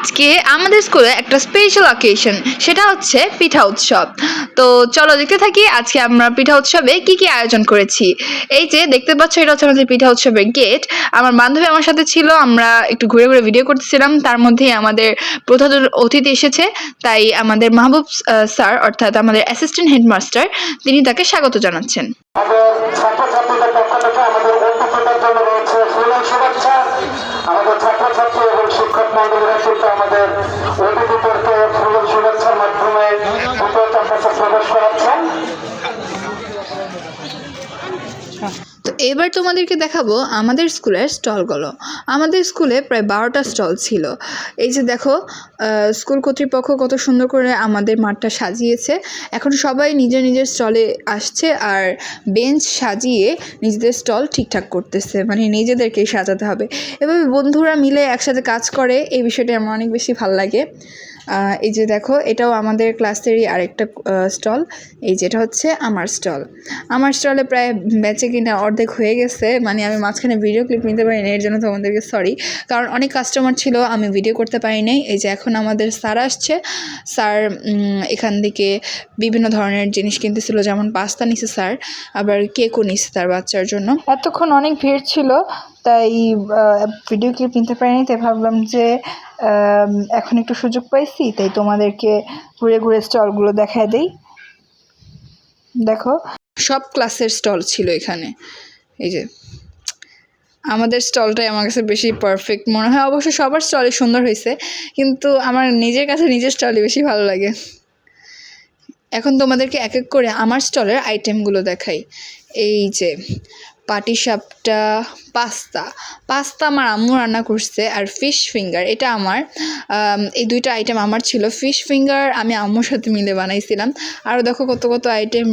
আজকে আমাদের স্কুলে একটা স্পেশাল অকেশন সেটা হচ্ছে পিঠা উৎসব। তো চলো দেখতে থাকি, আজকে আমরা পিঠা উৎসবে কি কি আয়োজন করেছি। এই যে দেখতে পাচ্ছ, এটা হচ্ছে আমাদের পিঠা উৎসবের গেট আমার বান্ধবী আমার সাথে ছিল, আমরা একটু ঘুরে ঘুরে ভিডিও করতেছিলাম। তার মধ্যেই আমাদের প্রধান অতিথি এসেছে, তাই আমাদের মাহবুব স্যার অর্থাৎ আমাদের অ্যাসিস্ট্যান্ট হেডমাস্টার তিনি তাকে স্বাগত জানাচ্ছেন। কিন্তু আমাদের অতিথিদেরকে এবার তোমাদেরকে দেখাবো আমাদের স্কুলের স্টলগুলো। আমাদের স্কুলে প্রায় বারোটা স্টল ছিল। এই যে দেখো স্কুল কর্তৃপক্ষ কত সুন্দর করে আমাদের মাঠটা সাজিয়েছে। এখন সবাই নিজের নিজের স্টলে আসছে আর বেঞ্চ সাজিয়ে নিজেদের স্টল ঠিকঠাক করতেছে। মানে নিজেদেরকেই সাজাতে হবে। এভাবে বন্ধুরা মিলে একসাথে কাজ করে, এই বিষয়টা আমার অনেক বেশি ভালো লাগে। এই যে দেখো, এটাও আমাদের ক্লাসেরই আরেকটা স্টল। এই যেটা হচ্ছে আমার স্টল। আমার স্টলে প্রায় বেচে কিনা অর্ধেক হয়ে গেছে। মানে আমি মাঝখানে ভিডিও ক্লিপ নিতে পারিনি এর জন্য তোমাদেরকে সরি কারণ অনেক কাস্টমার ছিল আমি ভিডিও করতে পারি নাই এই যে এখন আমাদের স্যার আসছে স্যার এখান থেকে বিভিন্ন ধরনের জিনিস কিনতেছিল যেমন পাস্তা নিছে স্যার আবার কেকও নিছে তার বাচ্চার জন্য। এতক্ষণ অনেক ভিড় ছিল তাই ভিডিও ক্লিপ নিতে পারিনি তাই ভাবলাম যে এখন একটু সুযোগ পাইছি তাই তোমাদেরকে ঘুরে ঘুরে স্টলগুলো দেখায় দেই। দেখো। সব ক্লাসের স্টল ছিল এখানে। এই যে, আমাদের স্টলটাই আমার কাছে বেশি পারফেক্ট মনে হয়। অবশ্য সবার স্টলই সুন্দর হয়েছে, কিন্তু আমার নিজের কাছে নিজের স্টলই বেশি ভালো লাগে। এখন তোমাদেরকে এক এক করে আমার স্টলের আইটেমগুলো দেখাই। এই যে পাটিসাপটা, পাস্তা। পাস্তা আমার আম্মু রান্না করছে আর ফিশ ফিঙ্গার এটা আমার এই দুইটা আইটেম আমার ছিল। ফিশ ফিঙ্গার আমি আম্মুর সাথে মিলে বানাইছিলাম। আরও দেখো কত কত আইটেম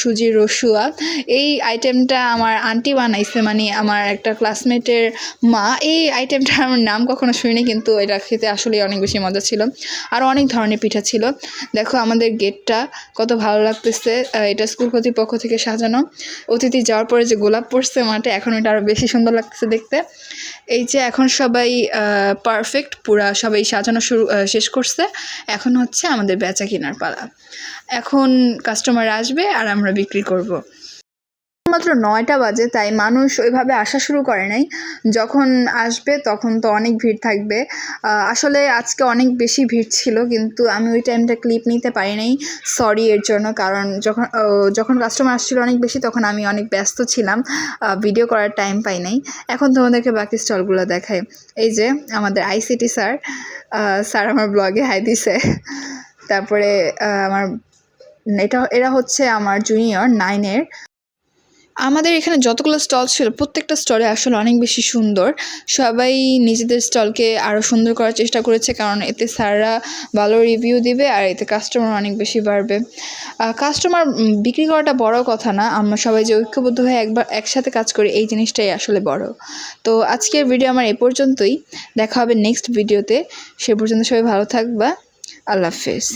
সুজির রসুয়া। এই আইটেমটা আমার আন্টি বানাইছে মানে আমার একটা ক্লাসমেটের মা। এই আইটেমটা আমার নাম কখনো শুনিনি, কিন্তু এটা খেতে আসলে অনেক বেশি মজা ছিল। আর অনেক ধরনের পিঠা ছিল। দেখো আমাদের গেটটা কত ভালো লাগতেছে। এটা স্কুল কর্তৃপক্ষ থেকে সাজানো। অতিথি যাওয়ার পরে যে গোলাপ পড়ছে মাঠে, এখন এটা আরও বেশি সুন্দর লাগতেছে দেখতে। এই যে এখন সবাই পারফেক্ট পুরা সবাই সাজানো শুরু শেষ করছে। এখন হচ্ছে আমাদের বেচা কেনার পালা। এখন কাস্টমার আসবে আর আমরা বিক্রি করব। মাত্র নয়টা বাজে, তাই মানুষ ওইভাবে আসা শুরু করে নাই। যখন আসবে তখন তো অনেক ভিড় থাকবে। আসলে আজকে অনেক বেশি ভিড় ছিল, কিন্তু আমি ওই টাইমটা ক্লিপ নিতে পারি নাই। সরি এর জন্য, কারণ যখন যখন কাস্টমার আসছিল অনেক বেশি, তখন আমি অনেক ব্যস্ত ছিলাম। ভিডিও করার টাইম পাই নাই। এখন তোমাদেরকে বাকি স্টলগুলো দেখাই। এই যে আমাদের আইসিটি স্যার স্যার আমার ব্লগে হাই দিছে। তারপরে আমার, এটা, এরা হচ্ছে আমার জুনিয়র নাইনের আমাদের এখানে যতগুলো স্টল ছিল, প্রত্যেকটা স্টলে আসলে অনেক বেশি সুন্দর। সবাই নিজেদের স্টলকে আরও সুন্দর করার চেষ্টা করেছে, কারণ এতে স্যাররা ভালো রিভিউ দিবে আর এতে কাস্টমার অনেক বেশি বাড়বে। কাস্টমার বিক্রি করাটা বড় কথা না, আমরা সবাই যে ঐক্যবদ্ধ হয়ে একবার একসাথে কাজ করি, এই জিনিসটাই আসলে বড়। তো আজকের ভিডিও আমার এ পর্যন্তই, দেখা হবে নেক্সট ভিডিওতে সে পর্যন্ত সবাই ভালো থাকবা, আল্লাহ হাফেজ।